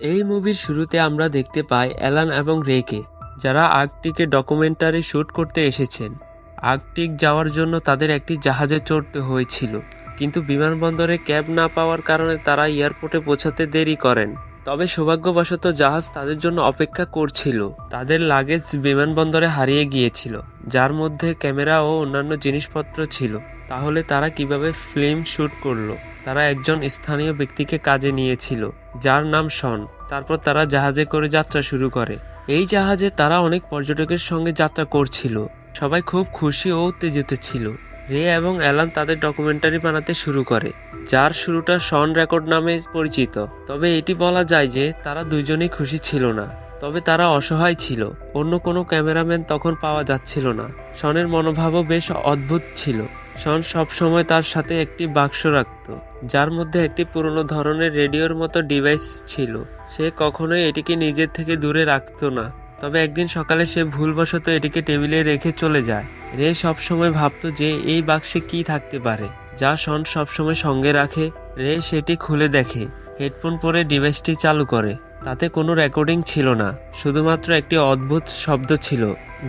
এই মুভির শুরুতে আমরা দেখতে পাই অ্যালান এবং রেকে, যারা আর্কটিকে ডকুমেন্টারি শ্যুট করতে এসেছেন। আর্কটিক যাওয়ার জন্য তাদের একটি জাহাজে চড়তে হয়েছিল, কিন্তু বিমানবন্দরে ক্যাব না পাওয়ার কারণে তারা এয়ারপোর্টে পৌঁছাতে দেরি করেন। তবে সৌভাগ্যবশত জাহাজ তাদের জন্য অপেক্ষা করছিল, তাদের লাগেজ বিমানবন্দরে হারিয়ে গিয়েছিল, যার মধ্যে ক্যামেরা ও অন্যান্য জিনিসপত্র ছিল। তাহলে তারা কীভাবে ফিল্ম শ্যুট করল? তারা একজন স্থানীয় ব্যক্তিকে কাজে নিয়েছিল। যার নাম শন। তারপর তারা জাহাজে করে যাত্রা শুরু করে। এই জাহাজে তারা অনেক পর্যটকের সঙ্গে যাত্রা করছিল। সবাই খুব খুশি ও উত্তেজিত ছিল। রে এবং অ্যালান তাদের ডকুমেন্টারি বানাতে শুরু করে, যার শুরুটা শন রেকর্ড নামে পরিচিত। তবে এটি বলা যায় যে তারা দুজনেই খুশি ছিল না। তবে তারা অসহায় ছিল। অন্য কোনো ক্যামেরাম্যান তখন পাওয়া যাচ্ছিল না। শনের মনোভাবও বেশ অদ্ভুত ছিল। শন সবসময় তার সাথে একটি বাক্স রাখত, যার মধ্যে একটি পুরনো ধরনের রেডিওর মতো ডিভাইস ছিল। সে কখনোই এটিকে নিজের থেকে দূরে রাখতো না, তবে একদিন সকালে সে ভুলবশত এটিকে টেবিলে রেখে চলে যায়। রে সবসময় ভাবতো যে এই বাক্সে কি থাকতে পারে, যা শন সবসময় সঙ্গে রাখে। রে সেটি খুলে দেখে, হেডফোন পরে ডিভাইসটি চালু করে। তাতে কোনো রেকর্ডিং ছিল না, শুধুমাত্র একটি অদ্ভুত শব্দ ছিল,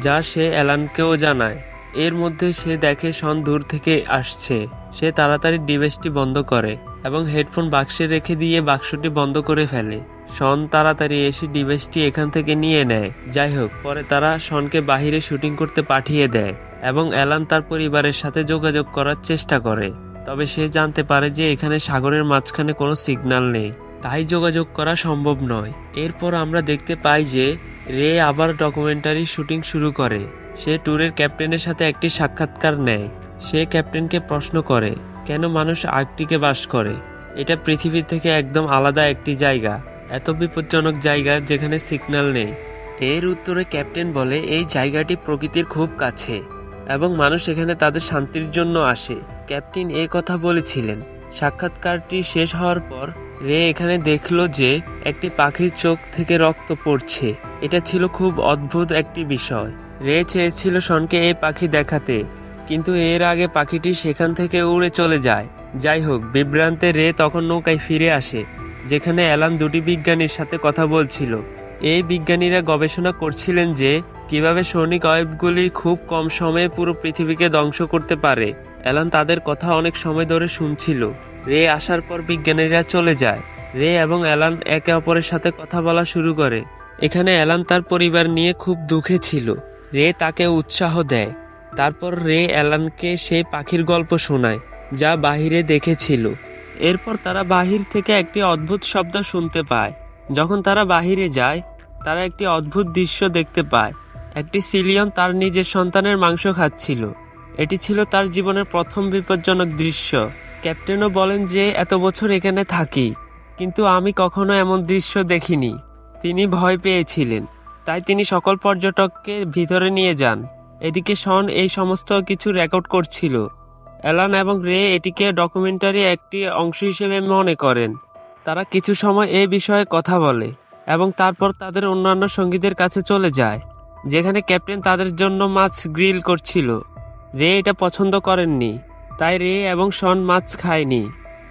যা সে অ্যালানকেও জানায়। এর মধ্যে সে দেখে শন দূর থেকে আসছে। সে তাড়াতাড়ি ডিভাইসটি বন্ধ করে এবং হেডফোন বাক্সে রেখে দিয়ে বাক্সটি বন্ধ করে ফেলে। শন তাড়াতাড়ি এসে ডিভাইসটি এখান থেকে নিয়ে নেয়। যাই হোক, পরে তারা শনকে বাহিরে শুটিং করতে পাঠিয়ে দেয় এবং অ্যালান তার পরিবারের সাথে যোগাযোগ করার চেষ্টা করে। তবে সে জানতে পারে যে এখানে সাগরের মাঝখানে কোনো সিগন্যাল নেই। তাই যোগাযোগ করা সম্ভব নয়। এরপর আমরা দেখতে পাই যে রে আবার ডকুমেন্টারি শুটিং শুরু করে। সে ট্যুরের ক্যাপ্টেনের সাথে একটি সাক্ষাৎকার নেয়। সে ক্যাপ্টেনকে প্রশ্ন করে, কেন মানুষ আর্কটিকে বাস করে? এটা পৃথিবী থেকে একদম আলাদা একটি জায়গা। এত বিপজ্জনক জায়গা যেখানে সিগন্যাল নেই। এর উত্তরে ক্যাপ্টেন বলে, এই জায়গাটি প্রকৃতির খুব কাছে এবং মানুষ এখানে তাদের শান্তির জন্য আসে। ক্যাপ্টেন এ কথা বলেছিলেন। সাক্ষাৎকারটি শেষ হওয়ার পর রে এখানে দেখল যে একটি পাখির চোখ থেকে রক্ত পড়ছে। এটা ছিল খুব অদ্ভুত একটি বিষয়। রে চেয়েছিল শনকে এই পাখি দেখাতে, কিন্তু এর আগে পাখিটি সেখান থেকে উড়ে চলে যায়। যাই হোক, বিভ্রান্তে রে তখন নৌকায় ফিরে আসে, যেখানে অ্যালান দুটি বিজ্ঞানীর সাথে কথা বলছিল। এই বিজ্ঞানীরা গবেষণা করছিলেন যে, কীভাবে সৈনিক অয়েবগুলি খুব কম সময়ে পুরো পৃথিবীকে ধ্বংস করতে পারে। অ্যালান তাদের কথা অনেক সময় ধরে শুনছিল। রে আসার পর বিজ্ঞানীরা চলে যায়। রে এবং অ্যালান একে অপরের সাথে কথা বলা শুরু করে। এখানে অ্যালান তার পরিবার নিয়ে খুব দুঃখে ছিল। রে তাকে উৎসাহ দেয়। তারপর রে অ্যালানকে সেই পাখির গল্প শোনায়, যা বাহিরে দেখেছিল। এরপর তারা বাহির থেকে একটি অদ্ভুত শব্দ শুনতে পায়। যখন তারা বাহিরে যায়, তারা একটি অদ্ভুত দৃশ্য দেখতে পায়। একটি সিলিয়ন তার নিজের সন্তানের মাংস খাচ্ছিল। এটি ছিল তার জীবনের প্রথম বিপজ্জনক দৃশ্য। ক্যাপ্টেনও বলেন যে, এত বছর এখানে থাকি। কিন্তু আমি কখনো এমন দৃশ্য দেখিনি। তিনি ভয় পেয়েছিলেন। তাই তিনি সকল পর্যটককে ভিতরে নিয়ে যান। এদিকে শন এই সমস্ত কিছু রেকর্ড করছিল। অ্যালান এবং রে এটিকে ডকুমেন্টারি একটি অংশ হিসেবে মনে করেন। তারা কিছু সময় এই বিষয়ে কথা বলে এবং তারপর তাদের অন্যান্য সঙ্গীদের কাছে চলে যায়, যেখানে ক্যাপ্টেন তাদের জন্য মাছ গ্রিল করছিল। রে এটা পছন্দ করেননি, তাই রে এবং শন মাছ খায়নি,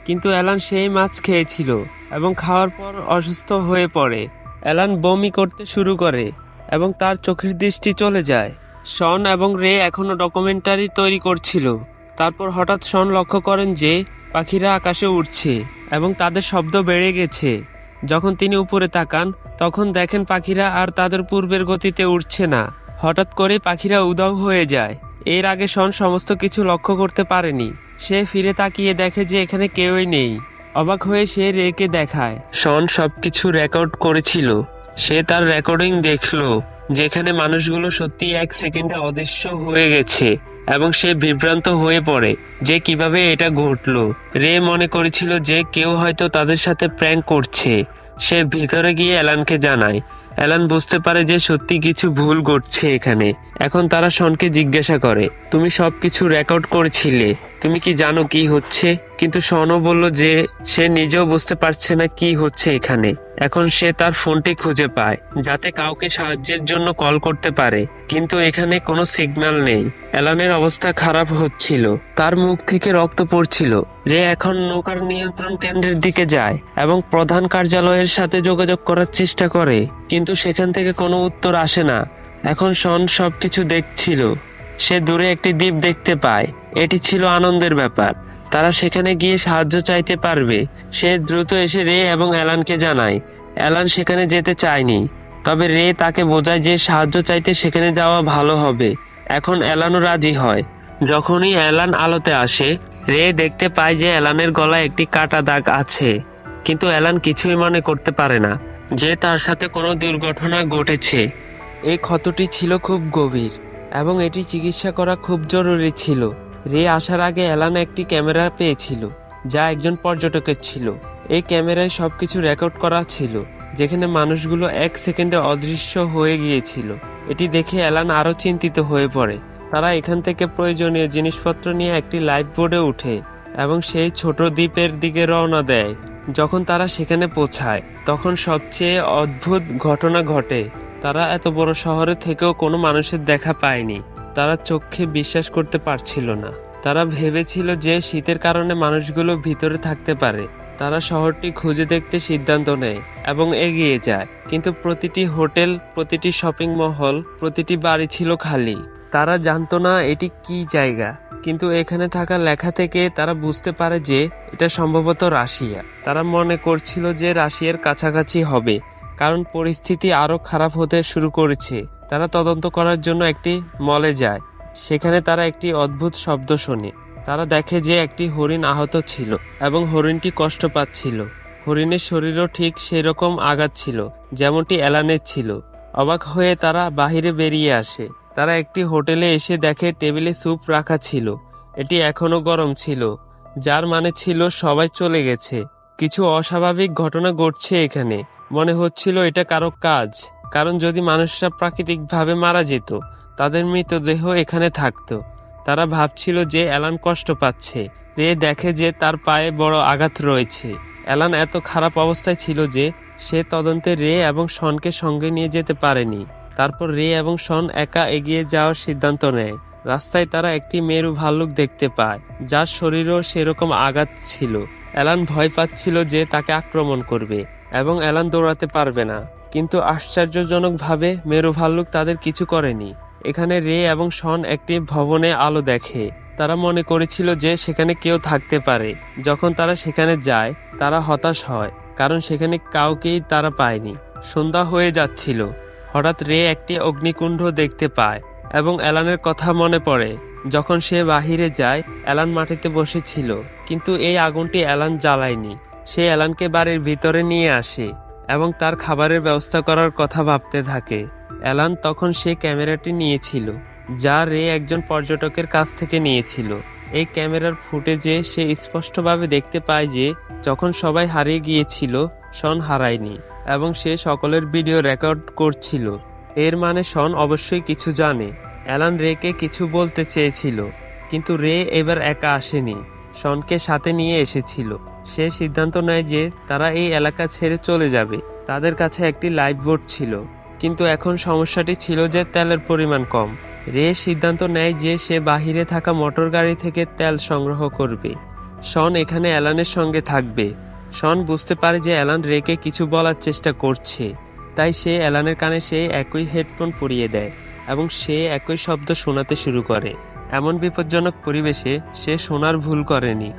কিন্তু অ্যালান সেই মাছ খেয়েছিল। এবং খাওয়ার পর অসুস্থ হয়ে পড়ে। অ্যালান বমি করতে শুরু করে এবং তার চোখের দৃষ্টি চলে যায়। শন এবং রে এখনও ডকুমেন্টারি তৈরি করছিল। তারপর হঠাৎ শন লক্ষ্য করেন যে পাখিরা আকাশে উড়ছে এবং তাদের শব্দ বেড়ে গেছে। যখন তিনি উপরে তাকান, তখন দেখেন পাখিরা আর তাদের পূর্বের গতিতে উঠছে না। হঠাৎ করে পাখিরা উদাও হয়ে যায়। এর আগে শন সমস্ত কিছু লক্ষ্য করতে পারেনি। সে ফিরে তাকিয়ে দেখে যে এখানে কেউই নেই। অবাক হয়ে সে রেকে দেখায়। শন সবকিছু রেকর্ড করেছিল। সে তার রেকর্ডিং দেখল, যেখানে মানুষগুলো সত্যি এক সেকেন্ডে অদৃশ্য হয়ে গেছে এবং সে বিভ্রান্ত হয়ে পড়ে যে কীভাবে এটা ঘটলো। রে মনে করেছিল যে কেউ হয়তো তাদের সাথে প্র্যাঙ্ক করছে। সে ভিতরে গিয়ে অ্যালানকে জানায় অ্যালান বুঝতে পারে যে সত্যি কিছু ভুল ঘটছে এখানে। এখন তারা শনকে জিজ্ঞাসা করে, তুমি সবকিছু রেকর্ড করেছিলে, তুমি কি জানো কি হচ্ছে? কিন্তু শনও বলল যে, সে নিজেও বুঝতে পারছে না কি হচ্ছে এখানে। এখন সে তার ফোনটি খুঁজে পায়, যাতে কাউকে সাহায্যের জন্য কল করতে পারে। কিন্তু এখানে কোনো সিগন্যাল নেই। অ্যালানের অবস্থা খারাপ হচ্ছিল। তার মুখ থেকে রক্ত পড়ছিল। রে এখন নৌকার নিয়ন্ত্রণ কেন্দ্রের দিকে যায় এবং প্রধান কার্যালয়ের সাথে যোগাযোগ করার চেষ্টা করে। কিন্তু সেখান থেকে কোনো উত্তর আসে না। এখন শন সবকিছু দেখছিল। সে দূরে একটি দ্বীপ দেখতে পায়। এটি ছিল আনন্দের ব্যাপার। তারা সেখানে গিয়ে সাহায্য চাইতে পারবে। সে দ্রুত এসে রে এবং অ্যালানকে জানায়। অ্যালান সেখানে যেতে চায়নি। তবে রে তাকে বোঝায় যে সাহায্য চাইতে সেখানে যাওয়া ভালো হবে। এখন অ্যালানও রাজি হয়। যখনই অ্যালান আলোতে আসে, রে দেখতে পায় যে অ্যালানের গলায় একটি কাটা দাগ আছে। কিন্তু অ্যালান কিছুই মনে করতে পারে না যে তার সাথে কোনো দুর্ঘটনা ঘটেছে। এই ক্ষতটি ছিল খুব গভীর এবং এটি চিকিৎসা করা খুব জরুরি ছিল। রে আসার আগে অ্যালান একটি ক্যামেরা পেয়েছিল, যা একজন পর্যটকের ছিল। এই ক্যামেরায় সবকিছু রেকর্ড করা ছিল। যেখানে মানুষগুলো এক সেকেন্ডে অদৃশ্য হয়ে গিয়েছিল। এটি দেখে অ্যালান আরও চিন্তিত হয়ে পড়ে। তারা এখান থেকে প্রয়োজনীয় জিনিসপত্র নিয়ে একটি লাইফ বোর্ডে উঠে এবং সেই ছোট দ্বীপের দিকে রওনা দেয়। যখন তারা সেখানে পৌঁছায়, তখন সবচেয়ে অদ্ভুত ঘটনা ঘটে। তারা এত বড় শহরে থেকেও কোনো মানুষের দেখা পায়নি। তারা চোখে বিশ্বাস করতে পারছিল না। তারা ভেবেছিল যে শীতের কারণে মানুষগুলো ভিতরে থাকতে পারে। তারা শহরটি খুঁজে দেখতে সিদ্ধান্ত নেয় এবং এগিয়ে যায়। কিন্তু প্রতিটি হোটেল, প্রতিটি শপিং মহল, প্রতিটি বাড়ি ছিল খালি। তারা জানতো না এটি কি জায়গা, কিন্তু এখানে থাকা লেখা থেকে তারা বুঝতে পারে যে এটা সম্ভবত রাশিয়া। তারা মনে করছিল যে রাশিয়ার কাছাকাছি হবে, কারণ পরিস্থিতি আরও খারাপ হতে শুরু করেছে। তারা তদন্ত করার জন্য একটি মলে যায়, সেখানে তারা একটি অদ্ভুত শব্দ শোনে। তারা দেখে যে একটি হরিণ আহত ছিল এবং হরিণটি কষ্ট পাচ্ছিল। হরিণের শরীরও ঠিক সেরকম আঘাত ছিল, যেমনটি অ্যালানের ছিল। অবাক হয়ে তারা বাহিরে বেরিয়ে আসে। তারা একটি হোটেলে এসে দেখে টেবিলে স্যুপ রাখা ছিল। এটি এখনও গরম ছিল, যার মানে ছিল সবাই চলে গেছে। কিছু অস্বাভাবিক ঘটনা ঘটছে এখানে। মনে হচ্ছিল এটা কারও কাজ, কারণ যদি মানুষরা প্রাকৃতিকভাবে মারা যেত, তাদের মৃতদেহ এখানে থাকতো। তারা ভাবছিল যে অ্যালান কষ্ট পাচ্ছে। রে দেখে যে তার পায়ে বড় আঘাত রয়েছে। অ্যালান এত খারাপ অবস্থায় ছিল যে সে তদন্তে রে এবং শনকে সঙ্গে নিয়ে যেতে পারেনি। তারপর রে এবং শন একা এগিয়ে যাওয়ার সিদ্ধান্ত নেয়। রাস্তায় তারা একটি মেরু ভাল্লুক দেখতে পায়, যার শরীরও সেরকম আঘাত ছিল। অ্যালান ভয় পাচ্ছিল যে তাকে আক্রমণ করবে এবং অ্যালান দৌড়াতে পারবে না। কিন্তু আশ্চর্যজনকভাবে মেরু ভাল্লুক তাদের কিছু করেনি। এখানে রে এবং শন একটি ভবনে আলো দেখে। তারা মনে করেছিল যে সেখানে কেউ থাকতে পারে। যখন তারা সেখানে যায়, তারা হতাশ হয়, কারণ সেখানে কাউকেই তারা পায়নি। সন্ধ্যা হয়ে যাচ্ছিল। হঠাৎ রে একটি অগ্নিকুণ্ড দেখতে পায় এবং অ্যালানের কথা মনে পড়ে। যখন সে বাহিরে যায়, অ্যালান মাটিতে বসেছিল, কিন্তু এই আগুনটি অ্যালান জ্বালায়নি। সে অ্যালানকে বাড়ির ভিতরে নিয়ে আসে এবং তার খাবারের ব্যবস্থা করার কথা ভাবতে থাকে। অ্যালান তখন সে ক্যামেরাটি নিয়েছিল, যা রে একজন পর্যটকের কাছ থেকে নিয়েছিল। এই ক্যামেরার ফুটেজে সে স্পষ্টভাবে দেখতে পায় যে, যখন সবাই হারিয়ে গিয়েছিল, শন হারায়নি, এবং সে সকলের ভিডিও রেকর্ড করছিল। এর মানে শন অবশ্যই কিছু জানে। অ্যালান রেকে কিছু বলতে চেয়েছিল, কিন্তু রে এবার একা আসেনি। শনকে সাথে নিয়ে এসেছিল। সে সিদ্ধান্ত নেয় যে, তারা এই এলাকা ছেড়ে চলে যাবে। তাদের কাছে একটি লাইফ বোট ছিল। কিন্তু এখন সমস্যাটি ছিল যে তেলের পরিমাণ কম। রে সিদ্ধান্ত নেয় যে সে বাহিরে থাকা মোটর গাড়ি থেকে তেল সংগ্রহ করবে। শন এখানে অ্যালানের সঙ্গে থাকবে। শন বুঝতে পারে যে অ্যালান রেকে কিছু বলার চেষ্টা করছে। তাই সে অ্যালানের কানে সেই একই হেডফোন পরিয়ে দেয় এবং সে একই শব্দ শোনাতে শুরু করে। এমন বিপজ্জনক পরিবেশে সে শোনার ভুল করেনি।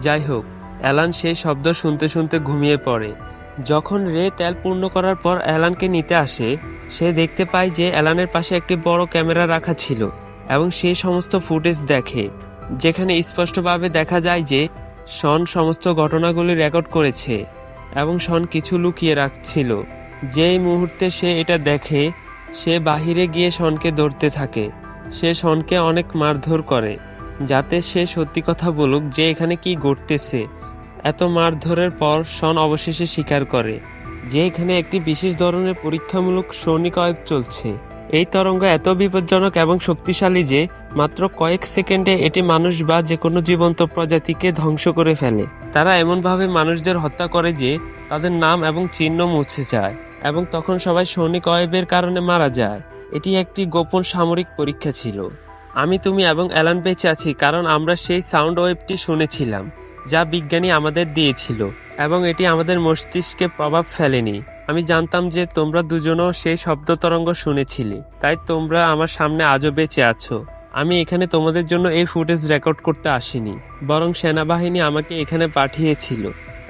যাই হোক, অ্যালান সেই শব্দ শুনতে শুনতে ঘুমিয়ে পড়ে। যখন রে তেল পূর্ণ করার পর অ্যালানকে নিতে আসে, সে দেখতে পায় যে অ্যালানের পাশে একটি বড় ক্যামেরা রাখা ছিল এবং সে সমস্ত ফুটেজ দেখে, যেখানে স্পষ্টভাবে দেখা যায় যে শন সমস্ত ঘটনাগুলি রেকর্ড করেছে এবং শন কিছু লুকিয়ে রাখছিল। যেই মুহূর্তে সে এটা দেখে, সে বাহিরে গিয়ে শনকে ধরতে থাকে। সে শনকে অনেক মারধর করে, যাতে সে সত্যি কথা বলুক যে এখানে কি ঘটতেছে। এত মারধরের পর শন অবশেষে স্বীকার করে, যে এখানে একটি বিশেষ ধরনের পরীক্ষামূলক সৈনিক আয়োগ চলছে। এই তরঙ্গ এত বিপজ্জনক এবং শক্তিশালী যে, মাত্র কয়েক সেকেন্ডে এটি মানুষ বা যে কোনো জীবন্ত প্রজাতিকে ধ্বংস করে ফেলে। তারা এমনভাবে মানুষদের হত্যা করে যে, তাদের নাম এবং চিহ্ন মুছে যায় এবং তখন সবাই সৈনিক অয়েবের কারণে মারা যায়। এটি একটি গোপন সামরিক পরীক্ষা ছিল। আমি, তুমি এবং অ্যালান বেঁচে আছি, কারণ আমরা সেই সাউন্ড ওয়েবটি শুনেছিলাম। যা বিজ্ঞানী আমাদের দিয়েছিল, এবং এটি আমাদের মস্তিষ্কে প্রভাব ফেলেনি। আমি জানতাম যে তোমরা দুজনও সেই শব্দ তরঙ্গ শুনেছিলে, তাই তোমরা আমার সামনে আজও বেঁচে আছো। আমি এখানে তোমাদের জন্য এই ফুটেজ রেকর্ড করতে আসিনি, বরং সেনাবাহিনী আমাকে এখানে পাঠিয়েছিল।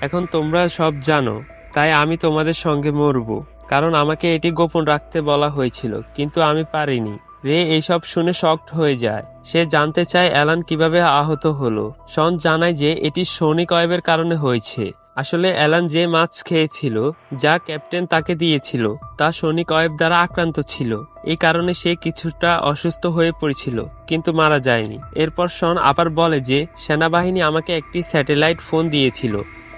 এখন তোমরা সব জানো, তাই আমি তোমাদের সঙ্গে মরব, কারণ আমাকে এটি গোপন রাখতে বলা হয়েছিল, কিন্তু আমি পারিনি। রে এইসব শুনে শক্ট হয়ে যায়। সে জানতে চায় অ্যালান কীভাবে আহত হলো। শন জানায় যে এটি সনিক অয়েবের কারণে হয়েছে। আসলে অ্যালান যে মাছ খেয়েছিল, যা ক্যাপ্টেন তাকে দিয়েছিল, তা সনিক অয়েব দ্বারা আক্রান্ত ছিল। এই কারণে সে কিছুটা অসুস্থ হয়ে পড়েছিল, কিন্তু মারা যায়নি। এরপর শন আবার বলে যে, সেনাবাহিনী আমাকে একটি স্যাটেলাইট ফোন দিয়েছিল।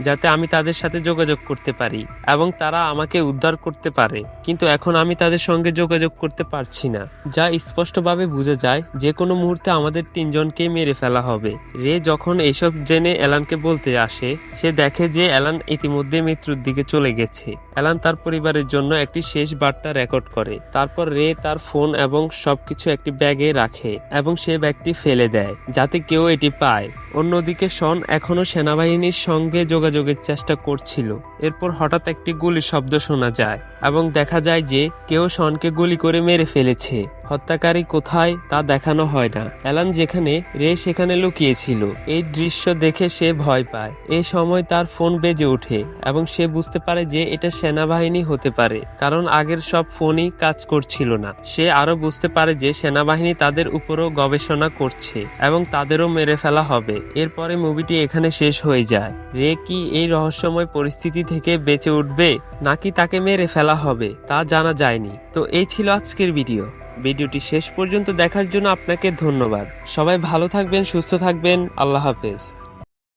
যাতে আমি তাদের সাথে যোগাযোগ করতে পারি এবং তারা আমাকে উদ্ধার করতে পারে। কিন্তু এখন আমি তাদের সঙ্গে যোগাযোগ করতে পারছি না, যা স্পষ্টভাবে বোঝা যায় যে কোনো মুহূর্তে আমাদের তিনজনকে মেরে ফেলা হবে। রে যখন এইসব জেনে অ্যালানকে বলতে আসে, সে দেখে যে অ্যালান ইতিমধ্যে মৃত্যুর দিকে চলে গেছে। অ্যালান তার পরিবারের জন্য একটি শেষ বার্তা রেকর্ড করে। তারপর রে তার ফোন এবং সবকিছু একটি ব্যাগে রাখে এবং সে ব্যাগটি ফেলে দেয়, যাতে কেউ এটি পায়। অন্যদিকে শন এখনও সেনাবাহিনীর সঙ্গে যোগাযোগের চেষ্টা করছিল। এরপর হঠাৎ একটি গুলির শব্দ শোনা যায় এবং দেখা যায় যে কেউ শনকে গুলি করে মেরে ফেলেছে। হত্যাকারী কোথায় তা দেখানো হয় না। অ্যালান যেখানে, রে সেখানে লুকিয়েছিল। এই দৃশ্য দেখে সে ভয় পায়। এই সময় তার ফোন বেজে ওঠে এবং সে বুঝতে পারে যে এটা সেনাবাহিনী হতে পারে, কারণ আগের সব ফোনই কাজ করছিল না। সে আরও বুঝতে পারে যে সেনাবাহিনী তাদের উপরও গবেষণা করছে এবং তাদেরও মেরে ফেলা হবে। এরপরে মুভিটি এখানে শেষ হয়ে যায়। রে কি এই রহস্যময় পরিস্থিতি থেকে বেঁচে উঠবে, নাকি তাকে মেরে ফেলা হবে, তা জানা যায়নি। তো এই ছিল আজকের ভিডিও। ভিডিওটি শেষ পর্যন্ত দেখার জন্য আপনাকে ধন্যবাদ। সবাই ভালো থাকবেন, সুস্থ থাকবেন। আল্লাহ হাফেজ।